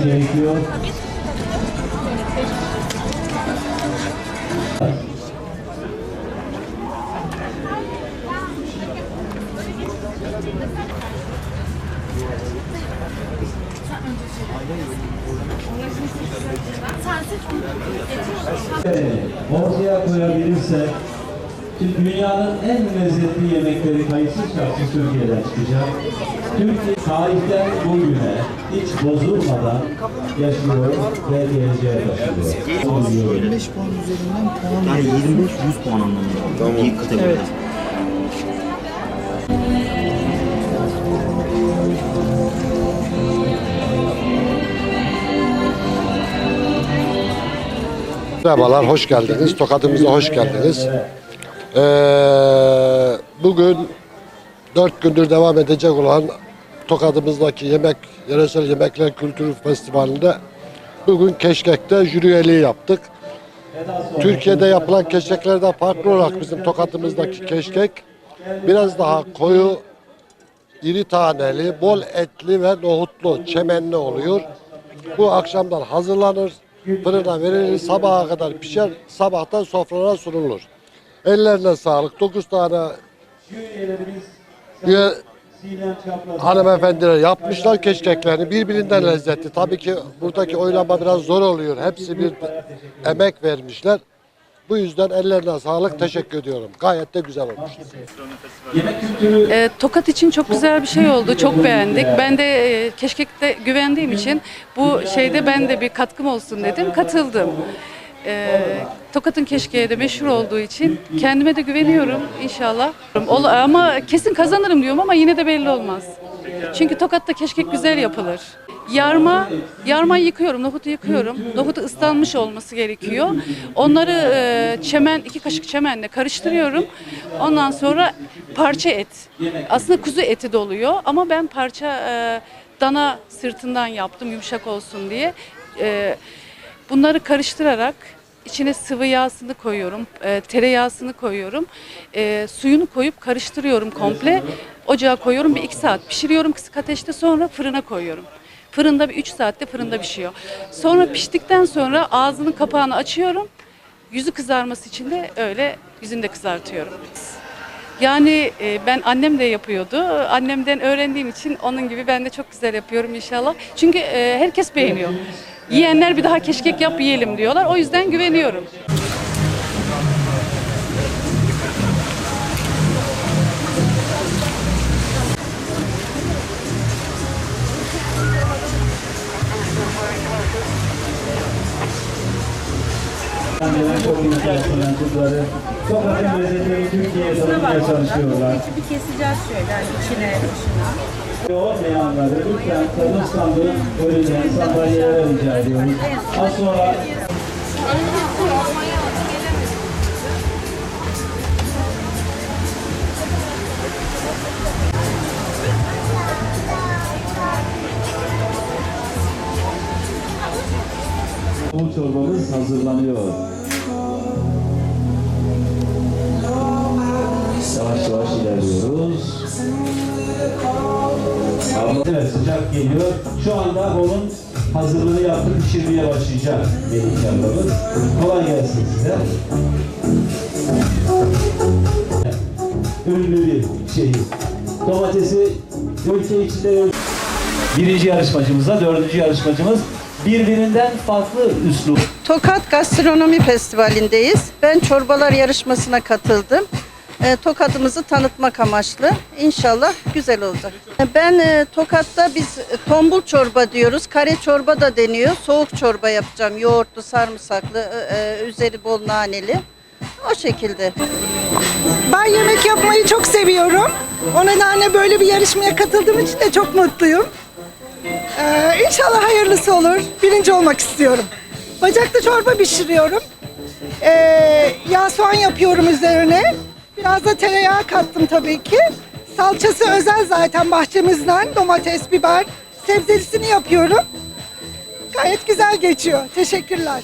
edilmesi gerekiyor. Ortaya koyabilirsek Şimdi dünyanın en lezzetli yemekleri kayıtsız şartsız Türkiye'den çıkacak. Türkiye tarihten bugüne hiç bozulmadan yaşıyor ve geleceğe taşıyor. 25 puan üzerinden puan Yani 25 100 puan anlamında. Tamam. İlk kategoride. Merhabalar, hoş geldiniz. Tokat'ımıza hoş geldiniz. Ee, bugün dört gündür devam edecek olan Tokat'ımızdaki yemek, yöresel yemekler kültürü festivalinde bugün Keşkek'te jüri üyeliği yaptık. Türkiye'de yapılan keşkeklerden farklı olarak bizim Tokat'ımızdaki keşkek biraz daha koyu, iri taneli, bol etli ve nohutlu, çemenli oluyor. Bu akşamdan hazırlanır, fırına verilir, sabaha kadar pişer, sabahtan sofralara sunulur. Ellerine sağlık. 9 tane üye hanımefendiler yapmışlar keşkeklerini. Birbirinden lezzetli. Tabii ki buradaki oylama biraz zor oluyor. Hepsi bir emek vermişler. Bu yüzden ellerine sağlık. Teşekkür ediyorum. Gayet de güzel olmuş. Yemek kültürü E, Tokat için çok güzel bir şey oldu. Çok beğendik. Ben de e, Keşkek'te güvendiğim için bu şeyde ben de bir katkım olsun dedim. Katıldım. E, Tokat'ın Keşkek'e de meşhur olduğu için kendime de güveniyorum inşallah. Ol- ama kesin kazanırım diyorum ama yine de belli olmaz. Çünkü Tokat'ta keşkek güzel yapılır. Yarma, yarmayı yıkıyorum, nohutu yıkıyorum. Nohutu ıslanmış olması gerekiyor. Onları e, çemen, iki kaşık çemenle karıştırıyorum. Ondan sonra parça et. Aslında kuzu eti de oluyor ama ben parça e, dana sırtından yaptım yumuşak olsun diye. E, bunları karıştırarak içine sıvı yağsını koyuyorum, e, tereyağısını koyuyorum, e, suyunu koyup karıştırıyorum komple. Ocağa koyuyorum bir iki saat pişiriyorum kısık ateşte sonra fırına koyuyorum. Fırında bir 3 saatte fırında pişiyor. Sonra piştikten sonra ağzının kapağını açıyorum. Yüzü kızarması için de öyle yüzünü de kızartıyorum. Yani e, ben annem de yapıyordu. Annemden öğrendiğim için onun gibi ben de çok güzel yapıyorum inşallah. Çünkü e, herkes beğeniyor. Yiyenler bir daha keşkek yap yiyelim diyorlar. O yüzden güveniyorum. Gelen çok imkansız mensupları sokakın lezzetleri Türkiye'ye tanıtmaya çalışıyorlar. Bir keseceğiz şöyle içine dışına. Olmayanları lütfen kadın standının önüne sandalyelere rica ediyoruz. Az sonra Bu çorbamız hazırlanıyor. Evet sıcak geliyor. Şu anda onun hazırlığını yaptık, pişirmeye başlayacak Melih ablamız. Kolay gelsin size. Ünlü bir şey. Domatesi ülke içinde Birinci yarışmacımızla dördüncü yarışmacımız birbirinden farklı üslup. Tokat Gastronomi Festivali'ndeyiz. Ben çorbalar yarışmasına katıldım. E, Tokat'ımızı tanıtmak amaçlı. İnşallah güzel olacak. E, Ben e, Tokat'ta biz e, tombul çorba diyoruz. Kare çorba da deniyor. Soğuk çorba yapacağım. Yoğurtlu, sarımsaklı, üzeri bol naneli. O şekilde. Ben yemek yapmayı çok seviyorum. O nedenle böyle bir yarışmaya katıldığım için de çok mutluyum. Ee, inşallah hayırlısı olur. Birinci olmak istiyorum. Bacaklı çorba pişiriyorum. Ee, yağ soğan yapıyorum üzerine. Biraz da tereyağı kattım tabii ki. Salçası özel zaten bahçemizden. Domates, biber, sebzelisini yapıyorum. Gayet güzel geçiyor. Teşekkürler.